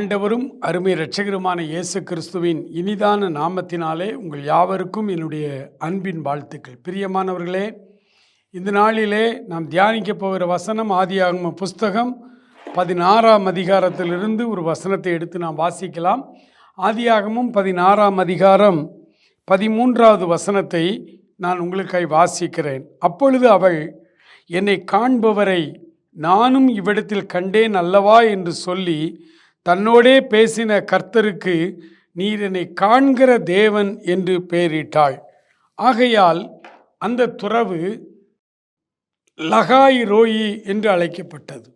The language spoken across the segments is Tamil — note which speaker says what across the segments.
Speaker 1: ஆண்டவரும் அருமை இரட்சகருமான இயேசு கிறிஸ்துவின் இனிதான நாமத்தினாலே உங்கள் யாவருக்கும் என்னுடைய அன்பின் வாழ்த்துக்கள். பிரியமானவர்களே இந்த நாளிலே நாம் தியானிக்க போகிற வசனம் ஆதியாகம புஸ்தகம் பதினாறாம் அதிகாரத்திலிருந்து ஒரு வசனத்தை எடுத்து நாம் வாசிக்கலாம். ஆதியாகமும் பதினாறாம் அதிகாரம் பதிமூன்றாவது வசனத்தை நான் உங்களுக்காய் வாசிக்கிறேன். அப்பொழுது அவள் என்னை காண்பவரை நானும் இவ்விடத்தில் கண்டேன் அல்லவா? என்று சொல்லி தன்னோடே பேசின கர்த்தருக்கு நீர் என்னை காண்கிற தேவன் என்று பெயரிட்டாள். ஆகையால் அந்த துறவு லகாய் ரோயி என்று அழைக்கப்பட்டது.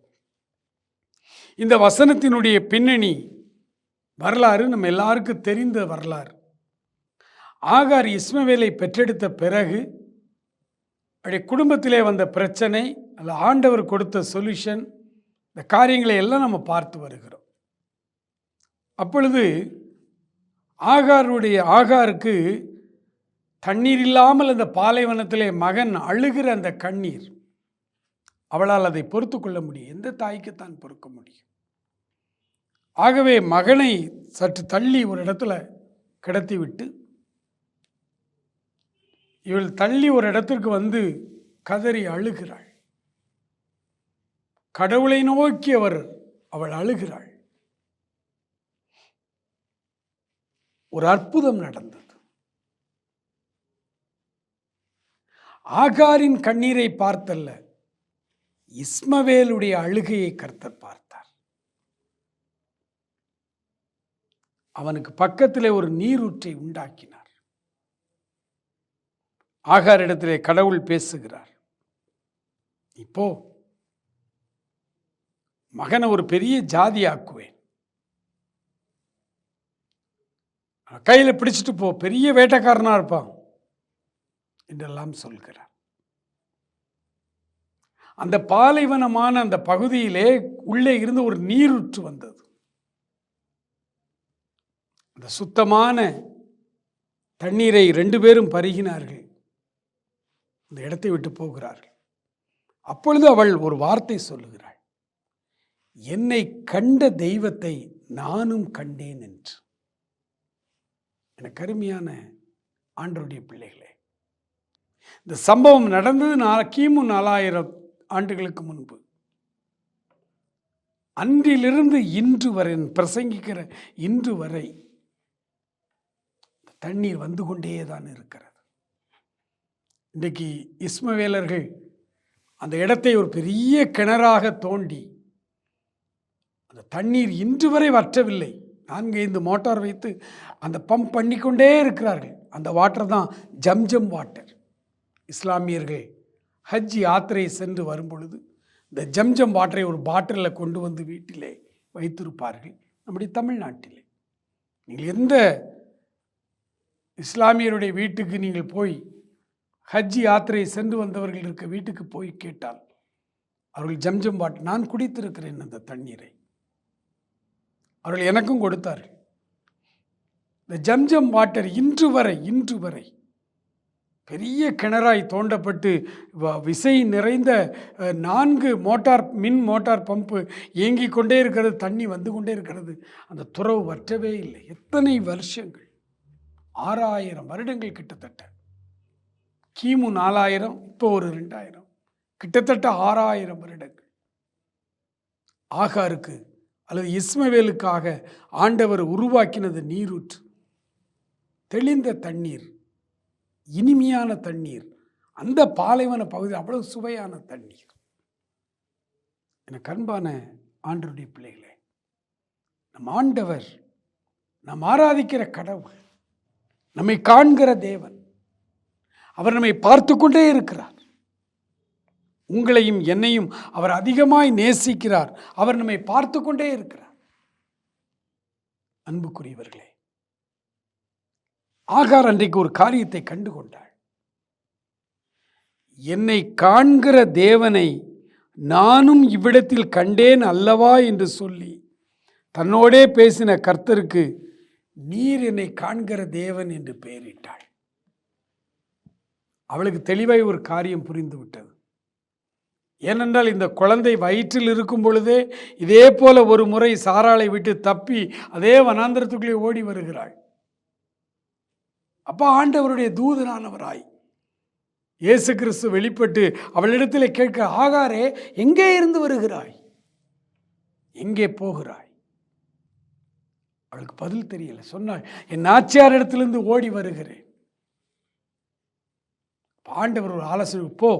Speaker 1: இந்த வசனத்தினுடைய பின்னணி வரலாறு நம்ம எல்லாருக்கும் தெரிந்த வரலாறு. ஆகார் இஸ்மவேலை பெற்றெடுத்த பிறகு அப்படி குடும்பத்திலே வந்த பிரச்சனை அல்ல ஆண்டவர் கொடுத்த சொல்யூஷன் இந்த காரியங்களை எல்லாம் நம்ம பார்த்து வருகிறோம். அப்பொழுது ஆகாருடைய ஆகாருக்கு தண்ணீர் இல்லாமல் அந்த பாலைவனத்திலே மகன் அழுகிற அந்த கண்ணீர் அவளால் அதை பொறுத்து கொள்ள முடியும். எந்த தாய்க்குத்தான் பொறுக்க முடியும்? ஆகவே மகனை சற்று தள்ளி ஒரு இடத்துல கிடத்தி விட்டு இவள் தள்ளி ஒரு இடத்திற்கு வந்து கதறி அழுகிறாள். கடவுளை நோக்கி அவர் அவள் அழுகிறாள். ஒரு அற்புதம் நடந்தது. ஆகாரின் கண்ணீரை பார்த்தல்ல இஸ்மவேலுடைய அழுகையை கர்த்தர் பார்த்தார். அவனுக்கு பக்கத்திலே ஒரு நீரூற்றை உண்டாக்கினார். ஆகாரிடத்திலே கடவுள் பேசுகிறார் இப்போ மகனை ஒரு பெரிய ஜாதி ஆக்குவேன் கையில் பிடிச்சிட்டு போ. பெரிய வேட்டைக்காரனாக இருப்பான். என்றெல்லாம் சொல்கிறார். அந்த பாலைவனமான அந்த பகுதியிலே உள்ளே இருந்து ஒரு நீரூற்று வந்தது. அந்த சுத்தமான தண்ணீரை ரெண்டு பேரும் பருகினார்கள். அந்த இடத்தை விட்டு போகிறார்கள். அப்பொழுது அவள் ஒரு வார்த்தை சொல்லுகிறாள். என்னை கண்ட தெய்வத்தை நானும் கண்டேன் என்று. எனக்கு கருமையான ஆண்டருடைய பிள்ளைகளே. இந்த சம்பவம் நடந்தது நா கிமு நாலாயிரம் ஆண்டுகளுக்கு முன்பு. அன்றிலிருந்து இன்று வரை பிரசங்கிக்கிற இன்று வரை தண்ணீர் வந்து கொண்டே தான் இருக்கிறது. இன்றைக்கு இஸ்மவேலர்கள் அந்த இடத்தை ஒரு பெரிய கிணறாக தோண்டி அந்த தண்ணீர் இன்று வரை வற்றவில்லை. நான்கு ஐந்து மோட்டார் வைத்து அந்த பம்ப் பண்ணிக்கொண்டே இருக்கிறார்கள். அந்த வாட்டர் தான் ஜம்ஜம் வாட்டர். இஸ்லாமியர்கள் ஹஜ் யாத்திரை சென்று வரும்பொழுது இந்த ஜம்ஜம் வாட்டரை ஒரு பாட்டிலில் கொண்டு வந்து வீட்டிலே வைத்திருப்பார்கள் நம்முடைய தமிழ்நாட்டிலே. நீங்கள் எந்த இஸ்லாமியருடைய வீட்டுக்கு நீங்கள் போய் ஹஜ் யாத்திரை சென்று வந்தவர்கள் இருக்க வீட்டுக்கு போய் கேட்டால் அவர்கள் ஜம்ஜம் வாட்டர் நான் குடித்திருக்கிறேன் அந்த தண்ணீரை. அவர்கள் எனக்கும் கொடுத்தார்கள். இந்த ஜம்ஜம் வாட்டர் இன்று வரை இன்று வரை பெரிய கிணறாய் தோண்டப்பட்டு வ- விசை நிறைந்த நான்கு மோட்டார் மின் மோட்டார் பம்பு இயங்கிக் கொண்டே இருக்கிறது தண்ணி வந்து கொண்டே இருக்கிறது. அந்த துறவு வற்றவே இல்லை. எத்தனை வருஷங்கள்? ஆறாயிரம் வருடங்கள் கிட்டத்தட்ட. கிமு நாலாயிரம் இப்போ ஒரு ரெண்டாயிரம். கிட்டத்தட்ட ஆறாயிரம் வருடங்கள். ஆகாருக்கு அல்லது இஸ்மவேலுக்காக ஆண்டவர் உருவாக்கினது நீரூற்று. தெளிந்த தண்ணீர் இனிமையான தண்ணீர் அந்த பாலைவன பகுதி அவ்வளவு சுவையான தண்ணீர். எனக்கு அன்பான ஆண்டருடைய பிள்ளைகளே நம் ஆண்டவர் நாம் ஆராதிக்கிற கடவுள் நம்மை காண்கிற தேவன் அவர் நம்மை பார்த்து கொண்டே இருக்கிறார். உங்களையும் என்னையும் அவர் அதிகமாய் நேசிக்கிறார். அவர் நம்மை பார்த்து கொண்டே இருக்கிறார். அன்புக்குரியவர்களே ஆகார் அன்றைக்கு ஒரு காரியத்தை கண்டு கொண்டாள் என்னை காண்கிற தேவனை நானும் இவ்விடத்தில் கண்டேன் அல்லவா என்று சொல்லி தன்னோடே பேசின கர்த்தருக்கு நீர் என்னை காண்கிற தேவன் என்று பெயரிட்டாள். அவளுக்கு தெளிவாய் ஒரு காரியம் புரிந்து விட்டது ஏனென்றால் இந்த குழந்தை வயிற்றில் இருக்கும் பொழுதே இதே போல ஒரு முறை சாராளை விட்டு தப்பி அதே வனாந்திரத்துக்குள்ளே ஓடி வருகிறாள். அப்பா ஆண்டவருடைய தூதனானவராய். இயேசு கிறிஸ்து வெளிப்பட்டு அவளிடத்தில் கேட்க ஆகாரே எங்கே இருந்து வருகிறாய்? எங்கே போகிறாய்? அவளுக்கு பதில் தெரியல. சொன்னாள் என் நாச்சியார் இடத்திலிருந்து ஓடி வருகிறேன். ஆண்டவர் ஒரு ஆலோசனை போ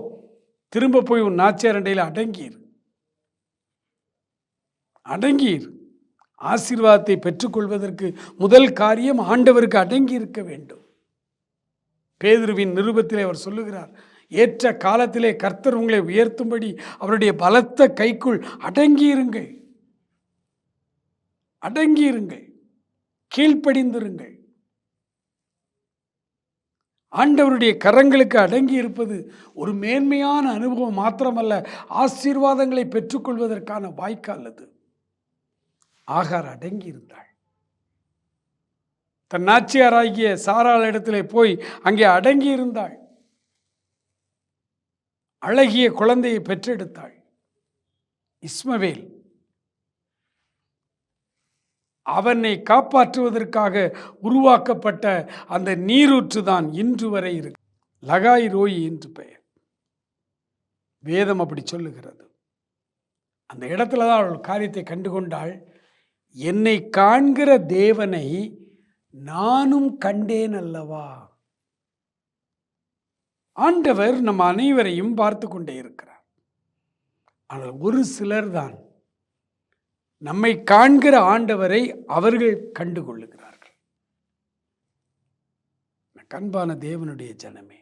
Speaker 1: திரும்ப போய் உன் நாச்சியார் அண்டையில் அடங்கீர். அடங்கீர். ஆசீர்வாதத்தை பெற்றுக்கொள்வதற்கு முதல் காரியம் ஆண்டவருக்கு அடங்கி இருக்க வேண்டும். பேதுருவின் நிருபத்திலே அவர் சொல்லுகிறார் ஏற்ற காலத்திலே கர்த்தர் உங்களை உயர்த்தும்படி அவருடைய பலத்த கைக்குள் அடங்கியிருங்கள். அடங்கியிருங்கள். கீழ்ப்படிந்திருங்கள். ஆண்டவருடைய கரங்களுக்கு அடங்கி இருப்பது ஒரு மேன்மையான அனுபவம் மாத்திரமல்ல ஆசீர்வாதங்களை பெற்றுக்கொள்வதற்கான வாய்க்கால் அது ஆகார் அடங்கி இருந்தாள். தன் நாச்சியாராகிய சாராள் இடத்திலே போய் அங்கே அடங்கி இருந்தாள். அழகிய குழந்தையை பெற்றெடுத்தாள். இஸ்மவேல் அவனை காப்பாற்றுவதற்காக உருவாக்கப்பட்ட அந்த நீரூற்று தான் இன்று வரை இருக்கு. லகாய் ரோயி என்று பெயர். வேதம் அப்படி சொல்லுகிறது. அந்த இடத்துல தான் அவள் காரியத்தை கண்டுகொண்டாள். என்னை காண்கிற தேவனை நானும் கண்டேன் அல்லவா? ஆண்டவர் நம் அனைவரையும் பார்த்து கொண்டே இருக்கிறார். ஆனால் ஒரு சிலர் தான் நம்மை காண்கிற ஆண்டவரை அவர்கள் கண்டு கொள்ளுகிறார்கள் கண்பான தேவனுடைய ஜனமே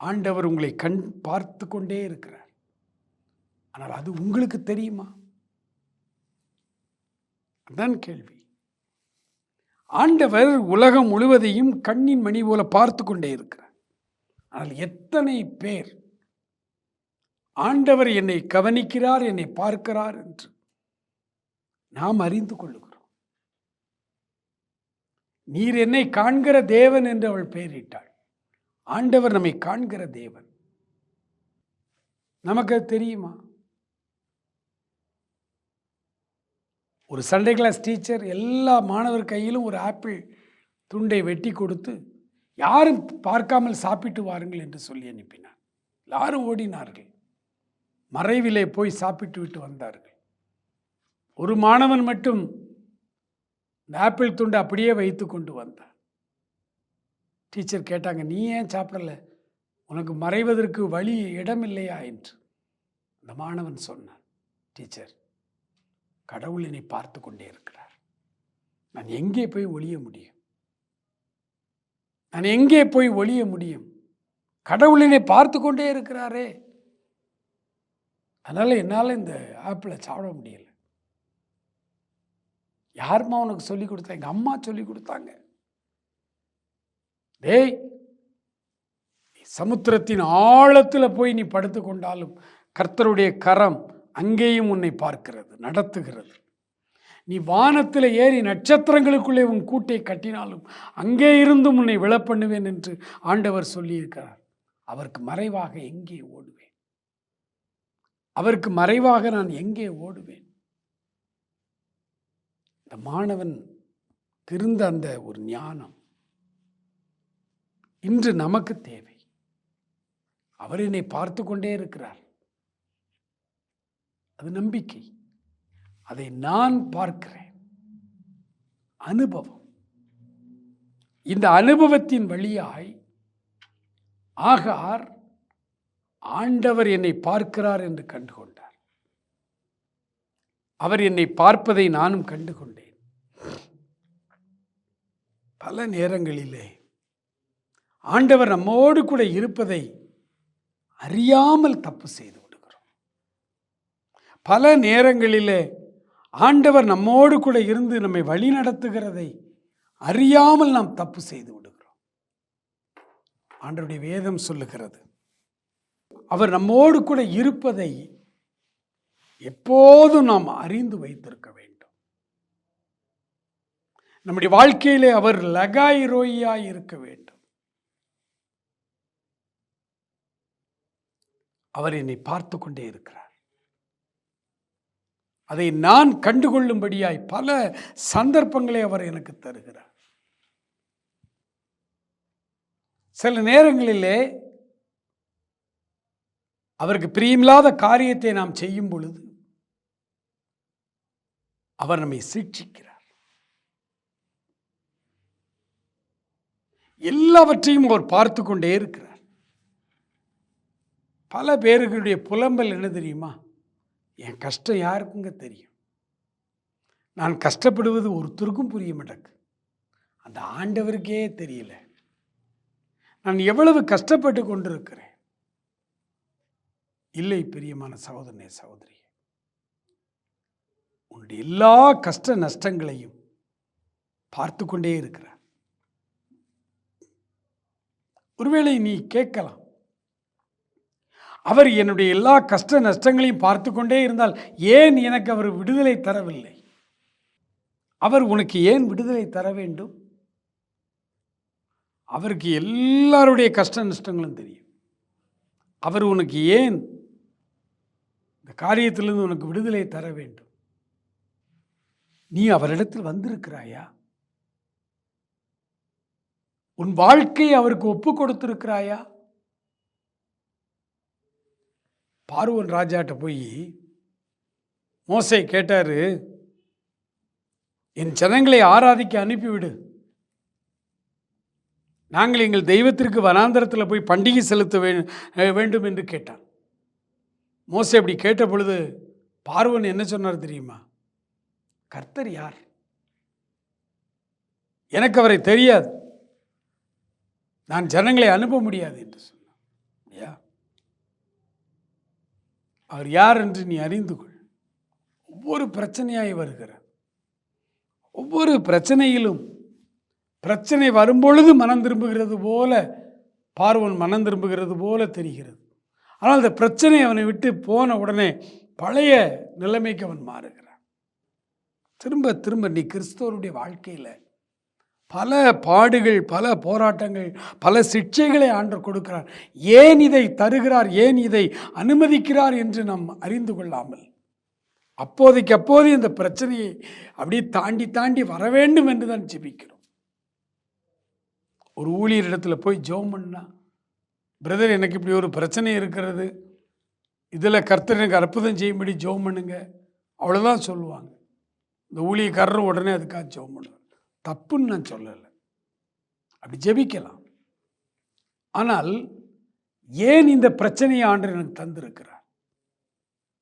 Speaker 1: ஆண்டவர் உங்களை கண் பார்த்து கொண்டே இருக்கிறார். ஆனால் அது உங்களுக்கு தெரியுமா? அதான் கேள்வி. ஆண்டவர் உலகம் முழுவதையும் கண்ணின் மணி போல பார்த்து கொண்டே இருக்கிறார். ஆனால் எத்தனை பேர் ஆண்டவர் என்னை கவனிக்கிறார் என்னை பார்க்கிறார் என்று நாம் அறிந்து கொள்ளுகிறோம். நீர் என்னை காண்கிற தேவன் என்று அவள் பெயரிட்டாள். ஆண்டவர் நம்மை காண்கிற தேவன். நமக்கு அது தெரியுமா? ஒரு சண்டே கிளாஸ் டீச்சர் எல்லா மாணவர் கையிலும் ஒரு ஆப்பிள் துண்டை வெட்டி கொடுத்து யாரும் பார்க்காமல் சாப்பிட்டு வாருங்கள் என்று சொல்லி அனுப்பினார் எல்லாரும் ஓடினார்கள். மறைவிலே போய் சாப்பிட்டு விட்டு வந்தார்கள். ஒரு மாணவன் மட்டும் இந்த ஆப்பிள் துண்டை அப்படியே வைத்து கொண்டு வந்தான். டீச்சர் கேட்டாங்க நீ ஏன் சாப்பிடல? உனக்கு மறைவதற்கு வழி இடம் இல்லையா என்று. அந்த மாணவன் சொன்னான் டீச்சர் கடவுள் என்னை பார்த்து கொண்டே இருக்கிறார். நான் எங்கே போய் ஒளிய முடியும்? நான் எங்கே போய் ஒளிய முடியும்? கடவுள் என்னை பார்த்து கொண்டே இருக்கிறாரே. அதனால் என்னால் இந்த ஆப்பில் சாப்பிட முடியல. யாருமா உனக்கு சொல்லி கொடுத்தா? எங்கள் அம்மா சொல்லி கொடுத்தாங்க. டேய் சமுத்திரத்தின் ஆழத்தில் போய் நீ படுத்து கொண்டாலும் கர்த்தருடைய கரம் அங்கேயும் உன்னை பார்க்கிறது நடத்துகிறது. நீ வானத்தில் ஏறி நட்சத்திரங்களுக்குள்ளே உன் கூட்டை கட்டினாலும் அங்கே இருந்தும் உன்னை விழப்பண்ணுவேன் என்று ஆண்டவர் சொல்லியிருக்கிறார். அவருக்கு மறைவாக எங்கே ஓடுவேன்? அவருக்கு மறைவாக நான் எங்கே ஓடுவேன்? இந்த மாணவன் திருந்த அந்த ஒரு ஞானம் இன்று நமக்கு தேவை. அவர் என்னை பார்த்து கொண்டே இருக்கிறார். அது நம்பிக்கை. அதை நான் பார்க்கிறேன். அனுபவம். இந்த அனுபவத்தின் வழியாய் ஆகார் ஆண்டவர் என்னை பார்க்கிறார் என்று கண்டுகொண்டார். அவர் என்னை பார்ப்பதை நானும் கண்டுகொண்டேன். பல நேரங்களிலே ஆண்டவர் நம்மோடு கூட இருப்பதை அறியாமல் தப்பு செய்து விடுகிறோம். பல நேரங்களிலே ஆண்டவர் நம்மோடு கூட இருந்து நம்மை வழி நடத்துகிறதை அறியாமல் நாம் தப்பு செய்து விடுகிறோம். ஆண்டவருடைய வேதம் சொல்லுகிறது அவர் நம்மோடு கூட இருப்பதை எப்போதும் நாம் அறிந்து வைத்திருக்க வேண்டும். நம்முடைய வாழ்க்கையிலே அவர் லகாய் ரோயாய் இருக்க வேண்டும். அவர் என்னை பார்த்து கொண்டே இருக்கிறார். அதை நான் கண்டுகொள்ளும்படியாய் பல சந்தர்ப்பங்களை அவர் எனக்கு தருகிறார். சில நேரங்களிலே அவருக்கு பிரியமில்லாத காரியத்தை நாம் செய்யும் பொழுது அவர் நம்மை சிக்ஷிக்கிறார் எல்லாவற்றையும் அவர் பார்த்து கொண்டே இருக்கிறார். பல பேர்களுடைய புலம்பல் என்ன தெரியுமா? என் கஷ்டம் யாருக்குங்க தெரியும்? நான் கஷ்டப்படுவது ஒருத்தருக்கும் புரிய மாட்டேக்கு அந்த ஆண்டவருக்கே தெரியல. நான் எவ்வளவு கஷ்டப்பட்டு கொண்டிருக்கிறேன்? இல்லை பிரியமான சகோதரனே சகோதரி உன்னுடைய எல்லா கஷ்ட நஷ்டங்களையும் பார்த்து கொண்டே இருக்கிறார். ஒருவேளை நீ கேட்கலாம் அவர் என்னுடைய எல்லா கஷ்ட நஷ்டங்களையும் பார்த்து கொண்டே இருந்தால் ஏன் எனக்கு அவர் விடுதலை தரவில்லை? அவர் உனக்கு ஏன் விடுதலை தர வேண்டும்? அவருக்கு எல்லாருடைய கஷ்ட நஷ்டங்களும் தெரியும். அவர் உனக்கு ஏன் இந்த காரியத்திலிருந்து உனக்கு விடுதலை தர வேண்டும். நீ அவரிடத்தில் வந்திருக்கிறாயா? உன் வாழ்க்கையை அவருக்கு ஒப்பு கொடுத்திருக்கிறாயா? பார்வன் ராஜாட்ட போய் மோசை கேட்டாரு என் ஜனங்களை ஆராதிக்க அனுப்பிவிடு. நாங்கள் எங்கள் தெய்வத்திற்கு வனாந்தரத்தில் போய் பண்டிகை செலுத்த வேண்டும் என்று கேட்டான். மோசை அப்படி கேட்ட பொழுது பார்வன் என்ன சொன்னார் தெரியுமா? கர்த்தர் யார்? எனக்கு அவரை தெரியாது. நான் ஜனங்களை அனுப்ப முடியாது என்று சொன்னார். அவர் யார் என்று நீ அறிந்து கொள். ஒவ்வொரு பிரச்சனையாய் வருகிறார். ஒவ்வொரு பிரச்சனையிலும் பிரச்சனை வரும்பொழுது மனம் திரும்புகிறது போல பார்வன் மனம் திரும்புகிறது போல தெரிகிறது. ஆனால் அந்த பிரச்சனை அவனை விட்டு போன உடனே பழைய நிலைமைக்கு அவன் மாறுகிறான். திரும்ப திரும்ப நீ கிறிஸ்தவருடைய வாழ்க்கையில் பல பாடுகள் பல போராட்டங்கள் பல சிக்ஷைகளை ஆண்டு கொடுக்கிறார். ஏன் இதை தருகிறார்? ஏன் இதை அனுமதிக்கிறார் என்று நாம் அறிந்து கொள்ளாமல். அப்போதைக்கு அப்போது இந்த பிரச்சனையை அப்படியே தாண்டி தாண்டி வர வேண்டும் என்று தான் ஜெபிக்கிறோம். ஒரு ஊழியர் போய் ஜெபம் பண்ணால் பிரதர் எனக்கு இப்படி ஒரு பிரச்சனை இருக்கிறது. இதில் கர்த்தர் எனக்கு அற்புதம் செய்யும்படி ஜெபம் பண்ணுங்க. அவ்வளோதான் சொல்லுவாங்க. இந்த ஊழியக்காரர் உடனே அதுக்காக ஜெபம் பண்ணுவார். தப்புன்னு நான் சொல்லலை. அப்படி ஜெபிக்கலாம். ஆனால் ஏன் இந்த பிரச்சனையை ஆண்டு எனக்கு தந்திருக்கிறார்?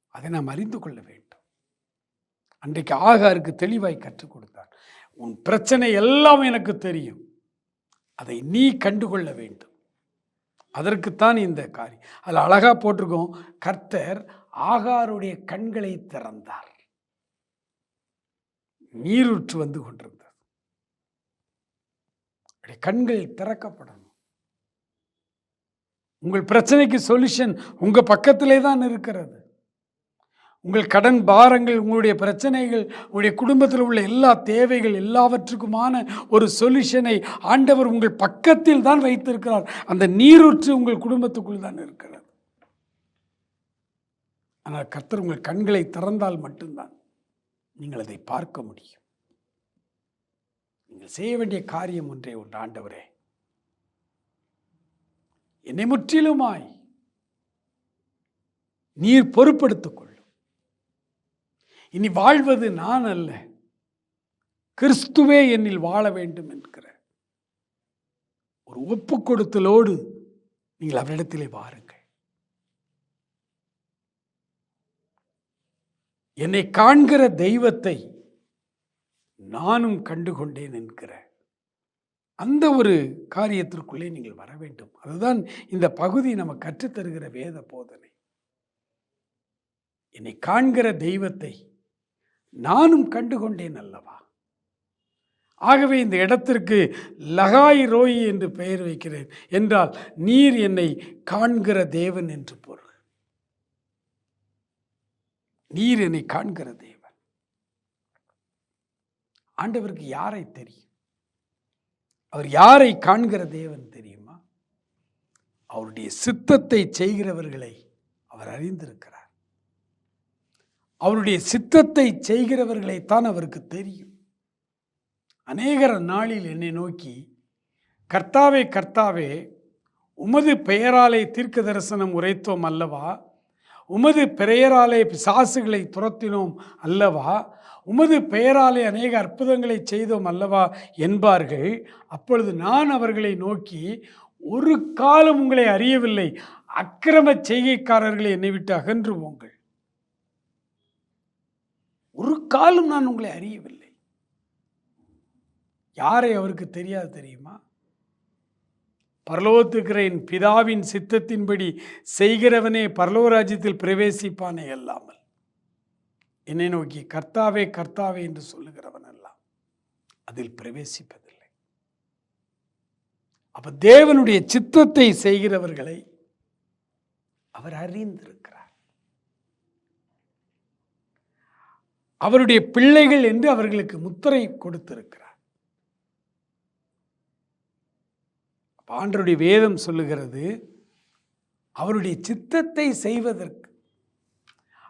Speaker 1: அதை நாம் அறிந்து கொள்ள வேண்டும். அன்றைக்கு ஆகாருக்கு தெளிவாய் கற்றுக் கொடுத்தார். உன் பிரச்சனை எல்லாம் எனக்கு தெரியும். அதை நீ கண்டுகொள்ள வேண்டும். அதற்குத்தான் இந்த காரியம். அதில் அழகாக போட்டிருக்கோம் கர்த்தர் ஆகாருடைய கண்களை திறந்தார். நீரூற்று வந்து கொண்டிருந்தது கண்கள் திறக்கப்படணும். உங்கள் பிரச்சனைக்கு சொல்யூஷன் உங்கள் பக்கத்திலே தான் இருக்கிறது. உங்கள் கடன் பாரங்கள் உங்களுடைய பிரச்சனைகள் உங்களுடைய குடும்பத்தில் உள்ள எல்லா தேவைகள் எல்லாவற்றுக்குமான ஒரு சொல்யூஷனை ஆண்டவர் உங்கள் பக்கத்தில் தான் வைத்திருக்கிறார். அந்த நீரூற்று உங்கள் குடும்பத்துக்குள் தான் இருக்கிறது. ஆனால் கர்த்தர் உங்கள் கண்களை திறந்தால் மட்டும்தான் நீங்கள் அதை பார்க்க முடியும். நீங்கள் செய்ய வேண்டிய காரியம் ஒன்றே ஒன்று ஆண்டவரே. என்னை முற்றிலுமாய் நீர் பொறுப்படுத்திக் இனி வாழ்வது நான் அல்ல. கிறிஸ்துவே என்னில் வாழ வேண்டும் என்கிற ஒரு ஒப்பு கொடுத்தலோடு நீங்கள் அவரிடத்திலே வாருங்கள். என்னை காண்கிற தெய்வத்தை நானும் கண்டுகொண்டேன் என்கிற அந்த ஒரு காரியத்திற்குள்ளே நீங்கள் வர வேண்டும். அதுதான் இந்த பகுதி நம்ம கற்றுத்தருகிற வேத போதனை. என்னை காண்கிற தெய்வத்தை நானும் கண்டுகொண்டேன் அல்லவா? ஆகவே இந்த இடத்திற்கு லகாய் ரோயி என்று பெயர் வைக்கிறேன். என்றால் நீர் என்னை காண்கிற தேவன் என்று பொருள். நீர் என்னை காண்கிற தேவன். ஆண்டவருக்கு யாரை தெரியும்? அவர் யாரை காண்கிற தேவன் தெரியுமா? அவருடைய சித்தத்தை செய்கிறவர்களை அவர் அறிந்திருக்கிறார். அவருடைய சித்தத்தை செய்கிறவர்களைத்தான் அவருக்கு தெரியும். அநேகர நாளில் என்னை நோக்கி கர்த்தாவே கர்த்தாவே உமது பெயராலே தீர்க்க தரிசனம் உரைத்தோம் அல்லவா? உமது பெயராலே பிசாசுகளை துரத்தினோம் அல்லவா? உமது பெயராலே அநேக அற்புதங்களை செய்தோம் அல்லவா? என்பார்கள். அப்பொழுது நான் அவர்களை நோக்கி ஒரு காலம் உங்களை அறியவில்லை. அக்கிரம செய்கைக்காரர்களை என்னை விட்டு அகன்றுவோங்கள் ஒரு காலம் நான் உங்களை அறியவில்லை. யாரை அவருக்கு தெரியாது தெரியுமா? பரலோகத்துக்கிற என் பிதாவின் சித்தத்தின்படி செய்கிறவனே பரலோக ராஜ்யத்தில் பிரவேசிப்பானே அல்லாமல். என்னை நோக்கி கர்த்தாவே கர்த்தாவே என்று சொல்லுகிறவன் எல்லாம் அதில் பிரவேசிப்பதில்லை. அப்ப தேவனுடைய சித்தத்தை செய்கிறவர்களை அவர் அறிந்திருக்கிறார். அவருடைய பிள்ளைகள் என்று அவர்களுக்கு முத்திரை கொடுத்திருக்கிறார். அப்ப வேதம் சொல்லுகிறது அவருடைய சித்தத்தை செய்வதற்கு.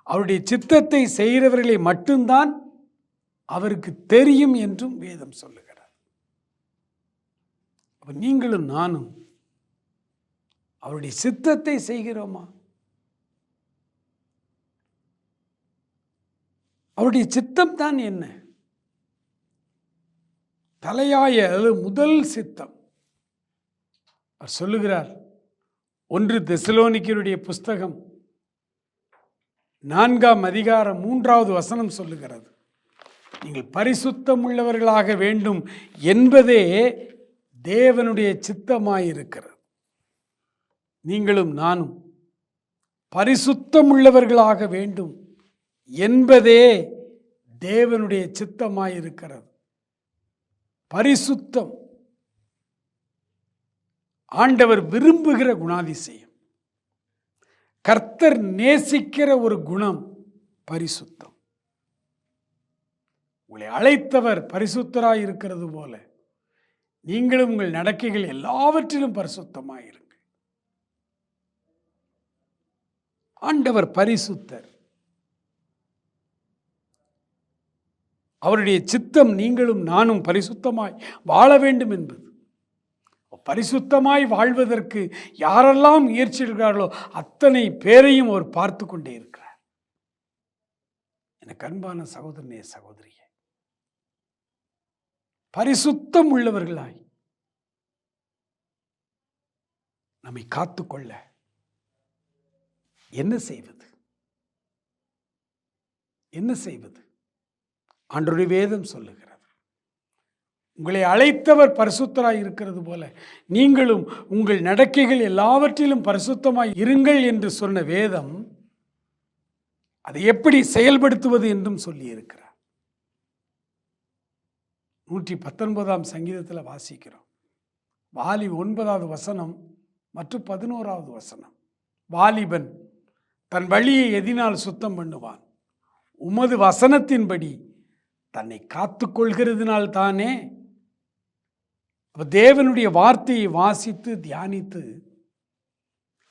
Speaker 1: அவருடைய சித்தத்தை செய்கிறவர்களை மட்டும்தான் அவருக்கு தெரியும் என்றும் வேதம் சொல்லுகிறார். அப்ப நீங்களும் நானும் அவருடைய சித்தத்தை செய்கிறோமா? அவருடைய சித்தம் தான் என்ன? தலையாய அது முதல் சித்தம். அவர் சொல்லுகிறார் ஒன்று தெசலோனிக்கருடைய புஸ்தகம் நான்காம் அதிகாரம் மூன்றாவது வசனம் சொல்லுகிறது. நீங்கள் பரிசுத்தம் உள்ளவர்களாக வேண்டும் என்பதே தேவனுடைய சித்தமாயிருக்கிறது. நீங்களும் நானும் பரிசுத்தம் உள்ளவர்களாக வேண்டும் என்பதே தேவனுடைய சித்தமாயிருக்கிறது. பரிசுத்தம். ஆண்டவர் விரும்புகிற குணாதிசயம். கர்த்தர் நேசிக்கிற ஒரு குணம் பரிசுத்தம். உங்களை அழைத்தவர் பரிசுத்தராய் இருக்கிறது போல நீங்களும் உங்கள் நடக்கைகள் எல்லாவற்றிலும் பரிசுத்தமாயிருங்கள். ஆண்டவர் பரிசுத்தர். அவருடைய சித்தம் நீங்களும் நானும் பரிசுத்தமாய் வாழ வேண்டும் என்பது. பரிசுத்தமாய் வாழ்வதற்கு யாரெல்லாம் முயற்சி இருக்கிறார்களோ அத்தனை பேரையும் அவர் பார்த்து கொண்டே இருக்கிறார். எனக்கு அன்பான சகோதரனே சகோதரியே. பரிசுத்தம் உள்ளவர்களாய் நம்மை காத்துக்கொள்ள என்ன செய்வது? என்ன செய்வது? ஆண்டருடைய வேதம் சொல்லுகிறது. உங்களை அழைத்தவர் பரிசுத்தராய் இருக்கிறது போல நீங்களும் உங்கள் நடக்கைகள் எல்லாவற்றிலும் பரிசுத்தமாய் இருங்கள் என்று சொன்ன வேதம் அதை எப்படி செயல்படுத்துவது என்றும் சொல்லியிருக்கிறார். நூற்றி பத்தொன்பதாம் சங்கீதத்தில் வாசிக்கிறோம். வாலி ஒன்பதாவது வசனம் மற்றும் பதினோராவது வசனம். வாலிபன் தன் வழியை எதினால் சுத்தம் பண்ணுவான். உமது வசனத்தின்படி தன்னை காத்துக்கொள்கிறதுனால் தானே தேவனுடைய வார்த்தையை வாசித்து தியானித்து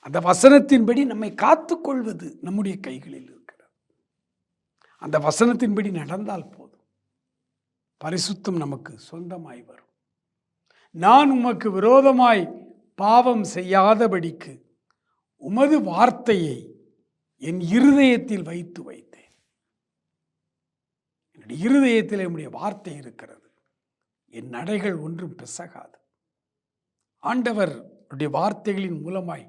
Speaker 1: அந்த வசனத்தின்படி நம்மை காத்துக்கொள்வது நம்முடைய கைகளில் இருக்கிறது. அந்த வசனத்தின்படி நடந்தால் போதும். பரிசுத்தம் நமக்கு சொந்தமாய் வரும். நான் உமக்கு விரோதமாய் பாவம் செய்யாதபடிக்கு உமது வார்த்தையை என் இருதயத்தில் வைத்து வைத்தேன் என்னுடைய இருதயத்தில் என்னுடைய வார்த்தை இருக்கிறது. என் நடைகள் ஒன்றும் பிசகாது. ஆண்டவர் வார்த்தைகளின் மூலமாய்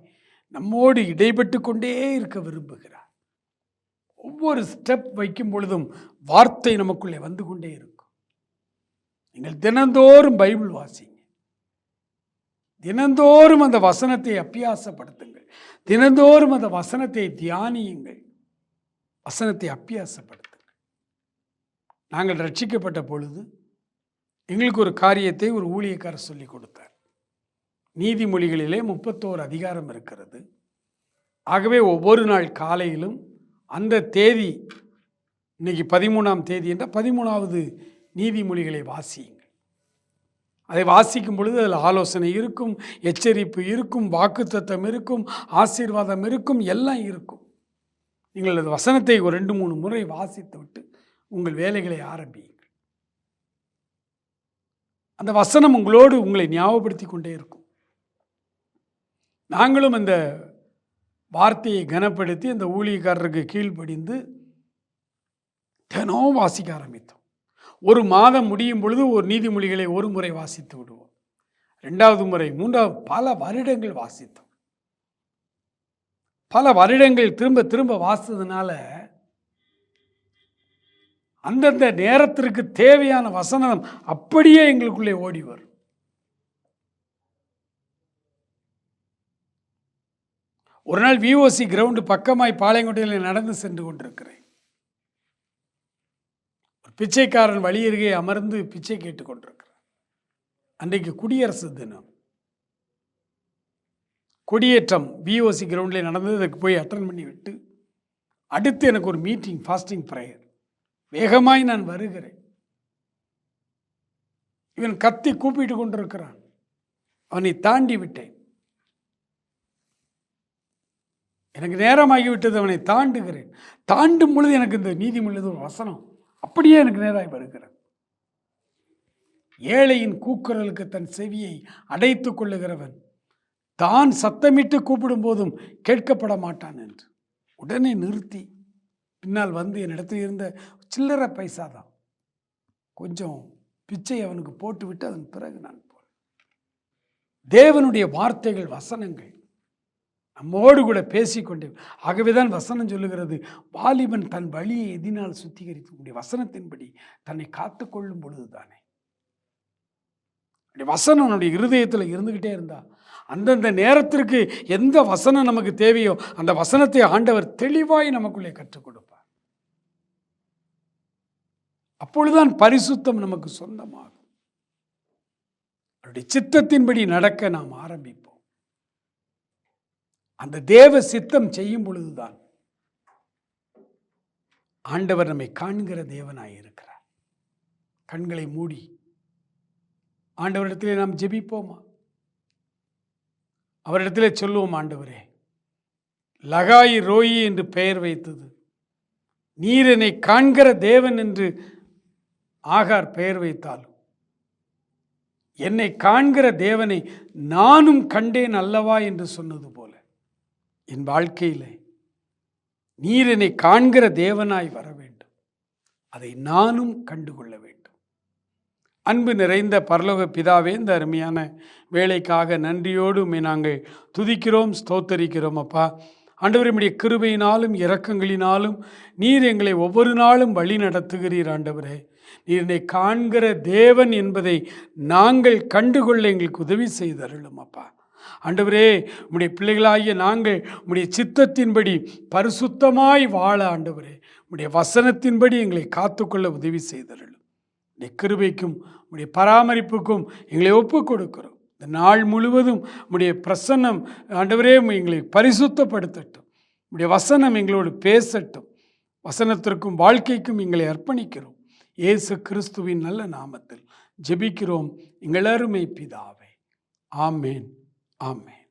Speaker 1: நம்மோடு இடைப்பட்டு கொண்டே இருக்க விரும்புகிறார். ஒவ்வொரு ஸ்டெப் வைக்கும் பொழுதும் வார்த்தை நமக்குள்ளே வந்து கொண்டே இருக்கும். நீங்கள் தினந்தோறும் பைபிள் வாசிங்க. தினந்தோறும் அந்த வசனத்தை அப்பியாசப்படுத்துங்கள் தினந்தோறும் அந்த வசனத்தை தியானியுங்கள். வசனத்தை அப்பியாசப்படுத்து நாங்கள் ரட்சிக்கப்பட்ட பொழுது எங்களுக்கு ஒரு காரியத்தை ஒரு ஊழியக்காரர் சொல்லி கொடுத்தார். நீதிமொழிகளிலே முப்பத்தோரு அதிகாரம் இருக்கிறது. ஆகவே ஒவ்வொரு நாள் காலையிலும் அந்த தேதி இன்னைக்கு பதிமூணாம் தேதி என்றால் பதிமூணாவது நீதிமொழிகளை வாசியுங்கள். அதை வாசிக்கும் பொழுது அதில் ஆலோசனை இருக்கும் எச்சரிப்பு இருக்கும் வாக்குத்தத்தம் இருக்கும் ஆசீர்வாதம் இருக்கும் எல்லாம் இருக்கும். நீங்கள் அது வசனத்தை ஒரு ரெண்டு மூணு முறை வாசித்து விட்டு உங்கள் வேலைகளை ஆரம்பியுங்கள். அந்த வசனம் உங்களோடு உங்களை ஞாபகப்படுத்தி கொண்டே இருக்கும். நாங்களும் அந்த வார்த்தையை கனப்படுத்தி அந்த ஊழியக்காரருக்கு கீழ்ப்படிந்து தினம் வாசிக்க ஆரம்பித்தோம். ஒரு மாதம் முடியும் பொழுது ஒரு நீதிமொழிகளை ஒரு முறை வாசித்து விடுவோம். ரெண்டாவது முறை மூன்றாவது பல வருடங்கள் வாசித்தோம். பல வருடங்கள் திரும்ப திரும்ப வாசித்ததுனால அந்தந்த நேரத்திற்கு தேவையான வசனம் அப்படியே எங்களுக்குள்ளே ஓடி வரும். ஒரு நாள் விஓசி கிரவுண்டு பக்கமாய் பாளையங்கோட்டையில் நடந்து சென்று கொண்டிருக்கிறேன். ஒரு பிச்சைக்காரன் வழியருகே அமர்ந்து பிச்சை கேட்டுக்கொண்டிருக்கிறேன் அன்றைக்கு குடியரசு தினம். கொடியேற்றம் விஓசி கிரவுண்டில் நடந்தது. அதுக்கு போய் அட்டன் பண்ணி விட்டு அடுத்து எனக்கு ஒரு மீட்டிங் ஃபாஸ்டிங் ப்ரேயர் வேகமாய் நான் வருகிறேன். இவன் கத்தி கூப்பிட்டு கொண்டிருக்கிறான். அவனை தாண்டி விட்டேன். எனக்கு நேரமாகிவிட்டது அவனை தாண்டுகிறேன். தாண்டும் பொழுது எனக்கு இந்த நீதிமொழி ஒரு வசனம் அப்படியே எனக்கு நேராய் வருகிறது. ஏழையின் கூக்குரலுக்கு தன் செவியை அடைத்துக் கொள்ளுகிறவன் தான் சத்தமிட்டு கூப்பிடும் போதும் கேட்கப்பட மாட்டான் என்று. உடனே நிறுத்தி. பின்னால் வந்து என்னிடத்தில் இருந்த சில்லறை பைசா தான். கொஞ்சம் பிச்சை அவனுக்கு போட்டுவிட்டு அதன் பிறகு நான் போனேன் தேவனுடைய வார்த்தைகள் வசனங்கள் நம்மோடு கூட பேசிக்கொண்டே ஆகவே தான் வசனம் சொல்லுகிறது வாலிபன் தன் வழியை எதினால் சுத்திகரிக்கக்கூடிய வசனத்தின்படி தன்னை காத்துக்கொள்ளும் பொழுது தானே வசனம் உன்னுடைய இருதயத்தில் இருந்துக்கிட்டே இருந்தா அந்தந்த நேரத்திற்கு எந்த வசனம் நமக்கு தேவையோ அந்த வசனத்தை ஆண்டவர் தெளிவாய் நமக்குள்ளே கற்றுக் கொடுப்பார். அப்பொழுதுதான் பரிசுத்தம் நமக்கு சொந்தமாகும். அவருடைய சித்தத்தின்படி நடக்க நாம் ஆரம்பிப்போம். அந்த தேவ சித்தம் செய்யும் பொழுதுதான் ஆண்டவர் நம்மை காண்கிற தேவனாய் இருக்கிறார். கண்களை மூடி ஆண்டவரிடத்திலே நாம் ஜெபிப்போமா? அவரிடத்திலே சொல்லுவோம் ஆண்டவரே லகாயி ரோயி என்று பெயர் வைத்தது. நீர் என்னை காண்கிற தேவன் என்று ஆகார் பெயர் வைத்தாலும். என்னை காண்கிற தேவனை நானும் கண்டேன் அல்லவா என்று சொன்னது போல. என் வாழ்க்கையில் நீர் என்னை காண்கிற தேவனாய் வர வேண்டும். அதை நானும் கண்டுகொள்ள வேண்டும். அன்பு நிறைந்த பரலோக பிதாவே இந்த அருமையான வேலைக்காக நன்றியோடு உண்மை நாங்கள் துதிக்கிறோம் ஸ்தோத்தரிக்கிறோம் அப்பா. ஆண்டவரமுடைய கிருபையினாலும் இரக்கங்களினாலும் நீர் எங்களை ஒவ்வொரு நாளும் வழி நடத்துகிறீர் ஆண்டவரே. நீர் என்னை காண்கிற தேவன் என்பதை நாங்கள் கண்டுகொள்ள எங்களுக்கு உதவி செய்தருளும் அப்பா ஆண்டவரே உம்முடைய பிள்ளைகளாகிய நாங்கள் உம்முடைய சித்தத்தின்படி பரிசுத்தமாய் வாழ ஆண்டவரே உம்முடைய வசனத்தின்படி எங்களை காத்துக்கொள்ள உதவி செய்தருளும். உடைய கிருபைக்கும் உடைய பராமரிப்புக்கும் எங்களை ஒப்புக் கொடுக்கிறோம் இந்த நாள் முழுவதும் உடைய பிரசன்னம் ஆண்டவரே எங்களை பரிசுத்தப்படுத்தட்டும். உடைய வசனம் எங்களோடு பேசட்டும். வசனத்திற்கும் வாழ்க்கைக்கும் எங்களை அர்ப்பணிக்கிறோம். இயேசு கிறிஸ்துவின் நல்ல நாமத்தில் ஜெபிக்கிறோம். எங்களருமை பிதாவே. ஆமேன். ஆமேன்.